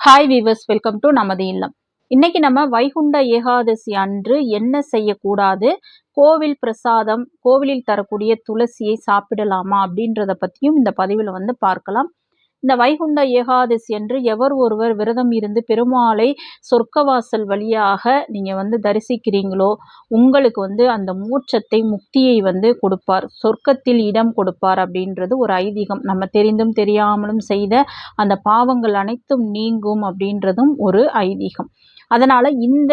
Hi viewers welcome to நமது இல்லம். இன்னைக்கு நம்ம வைகுண்ட ஏகாதசி அன்று என்ன செய்யக்கூடாது? கோவில் பிரசாதம் கோவிலில் தரக்கூடிய துளசியை சாப்பிடலாமா அப்படின்றத பற்றியும் இந்த பதிவில் வந்து பார்க்கலாம். இந்த வைகுண்ட ஏகாதசி என்று எவர் ஒருவர் விரதம் இருந்து பெருமாளை சொர்க்கவாசல் வழியாக நீங்கள் வந்து தரிசிக்கிறீங்களோ உங்களுக்கு வந்து அந்த மூச்சத்தை முக்தியை வந்து கொடுப்பார். சொர்க்கத்தில் இடம் கொடுப்பார் அப்படின்றது ஒரு ஐதீகம். நம்ம தெரிந்தும் தெரியாமலும் செய்த அந்த பாவங்கள் அனைத்தும் நீங்கும் அப்படின்றதும் ஒரு ஐதீகம். அதனால் இந்த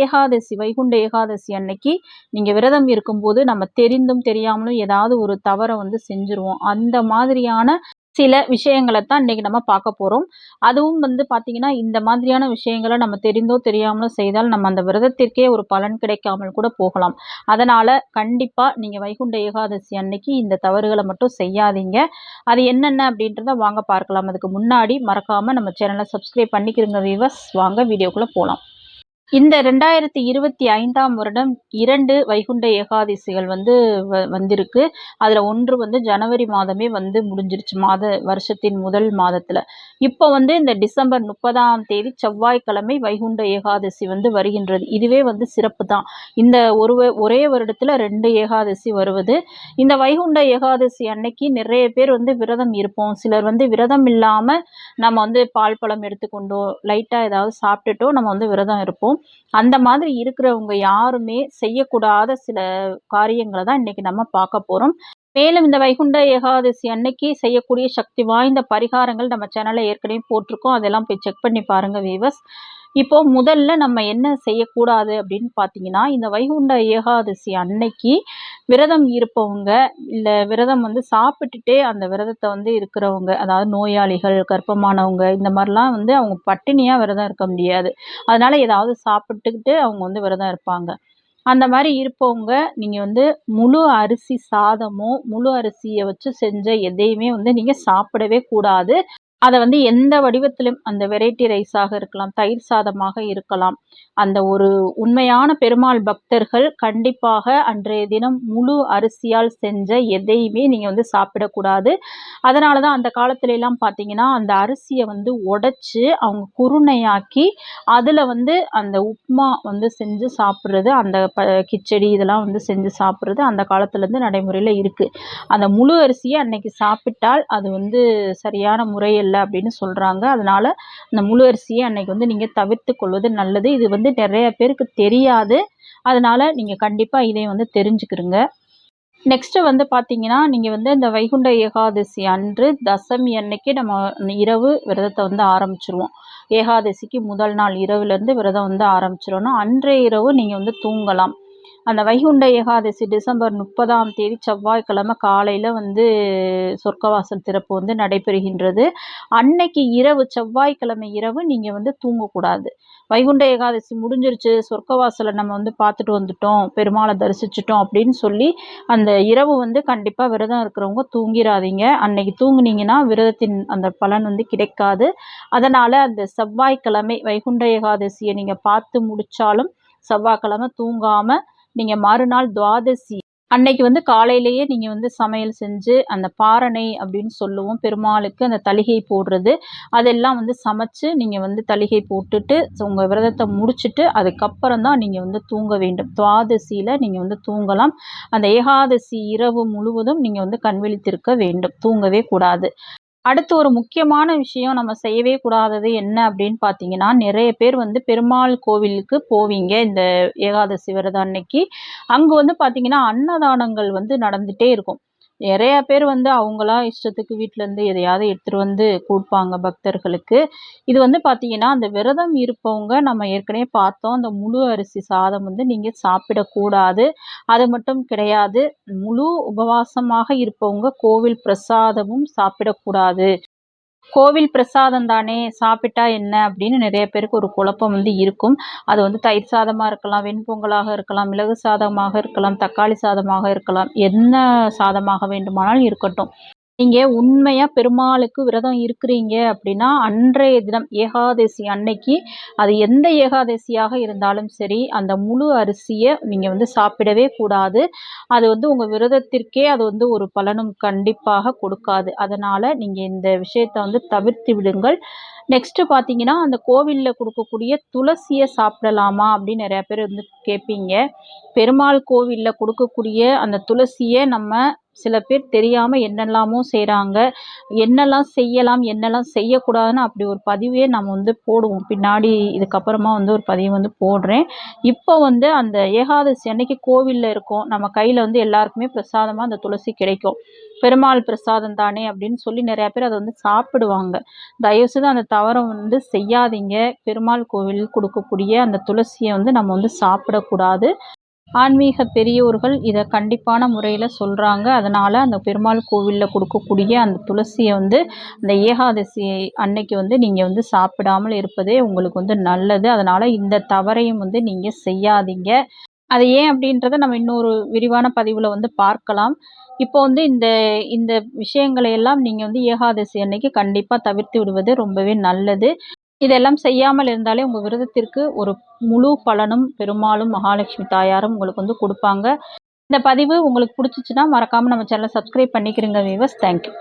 ஏகாதசி வைகுண்ட ஏகாதசி அன்னைக்கு நீங்கள் விரதம் இருக்கும்போது நம்ம தெரிந்தும் தெரியாமலும் ஏதாவது ஒரு தவறை வந்து செஞ்சுருவோம். அந்த மாதிரியான சில விஷயங்களை தான் இன்றைக்கி நம்ம பார்க்க போகிறோம் அதுவும் வந்து பார்த்திங்கன்னா இந்த மாதிரியான விஷயங்களை நம்ம தெரிந்தோ தெரியாமலோ செய்தால் நம்ம அந்த விரதத்திற்கே ஒரு பலன் கிடைக்காமல் கூட போகலாம். அதனால் கண்டிப்பாக நீங்கள் வைகுண்ட ஏகாதசி அன்னைக்கு இந்த தவறுகளை மட்டும் செய்யாதீங்க. அது என்னென்ன அப்படின்றத வாங்க பார்க்கலாம். அதுக்கு முன்னாடி மறக்காமல் நம்ம சேனலை சப்ஸ்கிரைப் பண்ணிக்கிறங்க வீவர்ஸ் வாங்க வீடியோக்குள்ளே போகலாம் இந்த ரெண்டாயிரத்தி இருபத்தி ஐந்தாம் வருடம் இரண்டு வைகுண்ட ஏகாதசிகள் வந்து வ வந்திருக்கு. அதில் ஒன்று வந்து ஜனவரி மாதமே வந்து முடிஞ்சிருச்சு மாத வருஷத்தின் முதல் மாதத்தில். இப்போ வந்து இந்த டிசம்பர் முப்பதாம் தேதி செவ்வாய்க்கிழமை வைகுண்ட ஏகாதசி வந்து வருகின்றது. இதுவே வந்து சிறப்பு தான். இந்த ஒரு ஒரே வருடத்தில் ரெண்டு ஏகாதசி வருவது. இந்த வைகுண்ட ஏகாதசி அன்னைக்கு நிறைய பேர் வந்து விரதம் இருப்போம். சிலர் வந்து விரதம் இல்லாமல் நம்ம வந்து பால் பழம் எடுத்துக்கொண்டோ லைட்டாக ஏதாவது சாப்பிட்டுட்டோ நம்ம வந்து விரதம் இருப்போம். அந்த மாதிரி இருக்கிறவங்க யாருமே செய்யக்கூடாத சில காரியங்களை தான் இன்னைக்கு நம்ம பார்க்க போகிறோம் மேலும் இந்த வைகுண்ட ஏகாதசி அன்னைக்கு செய்யக்கூடிய சக்தி வாய்ந்த பரிகாரங்கள் நம்ம சேனலில் ஏற்கனவே போட்டிருக்கோம். அதெல்லாம் போய் செக் பண்ணி பாருங்கள் வீவர்ஸ் இப்போ முதல்ல நம்ம என்ன செய்யக்கூடாது அப்படின்னு பார்த்தீங்கன்னா இந்த வைகுண்ட ஏகாதசி அன்னைக்கு விரதம் இருப்பவங்க இல்லை விரதம் வந்து சாப்பிட்டுட்டே அந்த விரதத்தை வந்து இருக்கிறவங்க அதாவது நோயாளிகள் கர்ப்பமானவங்க இந்த மாதிரிலாம் வந்து அவங்க பட்டினியாக விரதம் இருக்க முடியாது. அதனால் ஏதாவது சாப்பிட்டுக்கிட்டு அவங்க வந்து விரதம் இருப்பாங்க. அந்த மாதிரி இருப்பவங்க நீங்கள் வந்து முழு அரிசி சாதமோ முழு அரிசியை வச்சு செஞ்ச எதையுமே வந்து நீங்கள் சாப்பிடவே கூடாது. அதை வந்து எந்த வடிவத்திலும் அந்த வெரைட்டி ரைஸாக இருக்கலாம் தயிர் சாதமாக இருக்கலாம். அந்த ஒரு உண்மையான பெருமாள் பக்தர்கள் கண்டிப்பாக அன்றைய தினம் முழு அரிசியால் செஞ்ச எதையுமே நீங்கள் வந்து சாப்பிடக்கூடாது. அதனால தான் அந்த காலத்துலலாம் பார்த்தீங்கன்னா அந்த அரிசியை வந்து உடச்சி அவங்க குருணையாக்கி அதில் வந்து அந்த உப்மா வந்து செஞ்சு சாப்பிட்றது அந்த ப கிச்சடி இதெல்லாம் வந்து செஞ்சு சாப்பிட்றது அந்த காலத்துலேருந்து நடைமுறையில் இருக்குது அந்த முழு அரிசியை அன்னைக்கு சாப்பிட்டால் அது வந்து சரியான முறையில் இல்லை அப்படின்னு சொல்கிறாங்க அதனால் இந்த முழு அரிசியை அன்றைக்கி வந்து நீங்கள் தவிர்த்து கொள்வது நல்லது. இது வந்து நிறைய பேருக்கு தெரியாது. அதனால் நீங்கள் கண்டிப்பாக இதை வந்து தெரிஞ்சுக்கிருங்க. நெக்ஸ்ட்டு வந்து பார்த்தீங்கன்னா நீங்கள் வந்து இந்த வைகுண்ட ஏகாதசி அன்று தசமி அன்னைக்கு நம்ம இரவு விரதத்தை வந்து ஆரம்பிச்சிருவோம். ஏகாதசிக்கு முதல் நாள் இரவுலேருந்து விரதம் வந்து ஆரம்பிச்சிடணும். அன்றைய இரவு நீங்கள் வந்து தூங்கலாம். அந்த வைகுண்ட ஏகாதசி டிசம்பர் முப்பதாம் தேதி செவ்வாய்க்கிழமை காலையில் வந்து சொர்க்கவாசல் திறப்பு வந்து நடைபெறுகின்றது. அன்னைக்கு இரவு செவ்வாய்க்கிழமை இரவு நீங்கள் வந்து தூங்கக்கூடாது. வைகுண்ட ஏகாதசி முடிஞ்சிருச்சு சொர்க்கவாசலை நம்ம வந்து பார்த்துட்டு வந்துட்டோம் பெருமாளை தரிசிச்சிட்டோம் அப்படின்னு சொல்லி அந்த இரவு வந்து கண்டிப்பாக விரதம் இருக்கிறவங்க தூங்கிடாதீங்க அன்னைக்கு தூங்குனீங்கன்னா விரதத்தின் அந்த பலன் வந்து கிடைக்காது. அதனால் அந்த செவ்வாய்க்கிழமை வைகுண்ட ஏகாதசியை நீங்கள் பார்த்து முடித்தாலும் செவ்வாய்க்கிழமை தூங்காமல் நீங்கள் மறுநாள் துவாதசி அன்னைக்கு வந்து காலையிலேயே நீங்கள் வந்து சமையல் செஞ்சு அந்த பாரணை அப்படின்னு சொல்லுவோம் பெருமாளுக்கு அந்த தலிகை போடுறது அதெல்லாம் வந்து சமைச்சு நீங்கள் வந்து தலிகை போட்டுட்டு உங்கள் விரதத்தை முடிச்சுட்டு அதுக்கப்புறம் தான் நீங்கள் வந்து தூங்க வேண்டும். துவாதசியில் நீங்கள் வந்து தூங்கலாம். அந்த ஏகாதசி இரவு முழுவதும் நீங்கள் வந்து கண் விழித்திருக்க வேண்டும். தூங்கவே கூடாது. அடுத்து ஒரு முக்கியமான விஷயம் நம்ம செய்யவே கூடாதது என்ன அப்படின்னு பார்த்தீங்கன்னா நிறைய பேர் வந்து பெருமாள் கோவிலுக்கு போவீங்க இந்த ஏகாதசி விரதம் அன்னைக்கு. அங்கே வந்து பார்த்தீங்கன்னா அன்னதானங்கள் வந்து நடந்துகிட்டே இருக்கும். நிறையா பேர் வந்து அவங்களா இஷ்டத்துக்கு வீட்டிலேருந்து எதையாவது எடுத்துகிட்டு வந்து கொடுப்பாங்க பக்தர்களுக்கு. இது வந்து பார்த்திங்கன்னா அந்த விரதம் இருப்பவங்க நம்ம ஏற்கனவே பார்த்தோம். அந்த முழு அரிசி சாதம் வந்து நீங்கள் சாப்பிடக்கூடாது. அது மட்டும் கிடையாது. முழு உபவாசமாக இருப்பவங்க கோவில் பிரசாதமும் சாப்பிடக்கூடாது. கோவில் பிரசாதம் தானே சாப்பிட்டா என்ன அப்படின்னு நிறைய பேருக்கு ஒரு குழப்பம் வந்து இருக்கும். அது வந்து தயிர் சாதமாக இருக்கலாம் வெண்பொங்கலாக இருக்கலாம் மிளகு சாதமாக இருக்கலாம் தக்காளி சாதமாக இருக்கலாம் என்ன சாதமாக வேண்டுமானாலும் இருக்கட்டும். நீங்கள் உண்மையாக பெருமாளுக்கு விரதம் இருக்கிறீங்க அப்படின்னா அன்றைய தினம் ஏகாதசி அன்னைக்கு அது எந்த ஏகாதசியாக இருந்தாலும் சரி அந்த முழு அரிசியை நீங்கள் வந்து சாப்பிடவே கூடாது. அது வந்து உங்கள் விரதத்திற்கே அது வந்து ஒரு பலனும் கண்டிப்பாக கொடுக்காது. அதனால் நீங்கள் இந்த விஷயத்தை வந்து தவிர்த்து விடுங்கள். நெக்ஸ்ட்டு பார்த்தீங்கன்னா அந்த கோவிலில் கொடுக்கக்கூடிய துளசியை சாப்பிடலாமா அப்படின்னு நிறையா பேர் வந்து கேட்பீங்க. பெருமாள் கோவிலில் கொடுக்கக்கூடிய அந்த துளசியை நம்ம சில பேர் தெரியாமல் என்னெல்லாமோ செய்கிறாங்க என்னெல்லாம் செய்யலாம் என்னெல்லாம் செய்யக்கூடாதுன்னு அப்படி ஒரு பதிவே நம்ம வந்து போடுவோம். பின்னாடி இதுக்கப்புறமா வந்து ஒரு பதிவு வந்து போடுறேன். இப்போ வந்து அந்த ஏகாதசி அன்னைக்கு கோவிலில் இருக்கோம். நம்ம கையில் வந்து எல்லாருக்குமே பிரசாதமாக அந்த துளசி கிடைக்கும். பெருமாள் பிரசாதம் தானே அப்படின்னு சொல்லி நிறையா பேர் அதை வந்து சாப்பிடுவாங்க. தயவுசெய்து அந்த தவறை வந்து செய்யாதீங்க. பெருமாள் கோவில் கொடுக்கக்கூடிய அந்த துளசியை வந்து நம்ம வந்து சாப்பிடக்கூடாது. ஆன்மீக பெரியோர்கள் இதை கண்டிப்பான முறையில் சொல்கிறாங்க அதனால் அந்த பெருமாள் கோவிலில் கொடுக்கக்கூடிய அந்த துளசியை வந்து அந்த ஏகாதசி அன்னைக்கு வந்து நீங்கள் வந்து சாப்பிடாமல் இருப்பதே உங்களுக்கு வந்து நல்லது. அதனால் இந்த தவறையும் வந்து நீங்கள் செய்யாதீங்க. அது ஏன் அப்படின்றத நம்ம இன்னொரு விரிவான பதிவில் வந்து பார்க்கலாம். இப்போ வந்து இந்த இந்த விஷயங்களை எல்லாம் நீங்கள் வந்து ஏகாதசி அன்னைக்கு கண்டிப்பாக தவிர்த்து விடுவது ரொம்பவே நல்லது. இதெல்லாம் செய்யாமல் இருந்தாலே உங்கள் விரதத்திற்கு ஒரு முழு பலனும் பெருமாளும் மகாலட்சுமி தாயாரும் உங்களுக்கு வந்து கொடுப்பாங்க. இந்த பதிவு உங்களுக்கு பிடிச்சிச்சின்னா மறக்காமல் நம்ம சேனலை சப்ஸ்கிரைப் பண்ணிக்கிறீங்க வீவர்ஸ் தேங்க்யூ